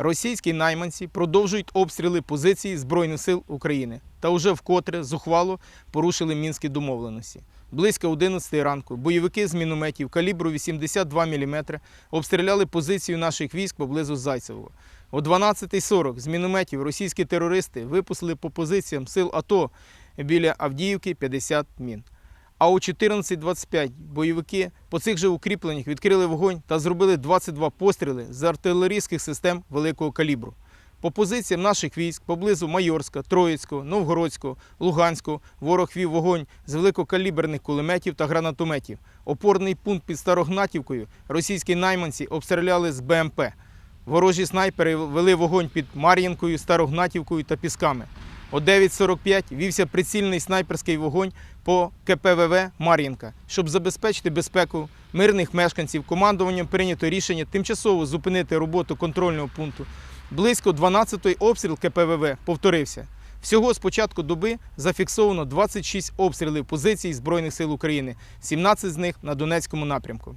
Російські найманці продовжують обстріли позиції Збройних сил України та уже вкотре зухвало порушили мінські домовленості. Близько 11 ранку бойовики з мінометів калібру 82 мм обстріляли позицію наших військ поблизу Зайцевого. О 12.40 з мінометів російські терористи випустили по позиціям сил АТО біля Авдіївки 50 мін. А о 14.25 бойовики по цих же укріпленнях відкрили вогонь та зробили 22 постріли з артилерійських систем великого калібру. По позиціям наших військ поблизу Майорська, Троїцького, Новгородського, Луганського ворог вів вогонь з великокаліберних кулеметів та гранатометів. Опорний пункт під Старогнатівкою російські найманці обстріляли з БМП. Ворожі снайпери вели вогонь під Мар'їнкою, Старогнатівкою та Пісками. О 9.45 вівся прицільний снайперський вогонь по КПВВ Мар'їнка. Щоб забезпечити безпеку мирних мешканців, командуванням прийнято рішення тимчасово зупинити роботу контрольного пункту. Близько 12-ї обстріл КПВВ повторився. Всього з початку доби зафіксовано 26 обстрілів позицій Збройних сил України, 17 з них на Донецькому напрямку.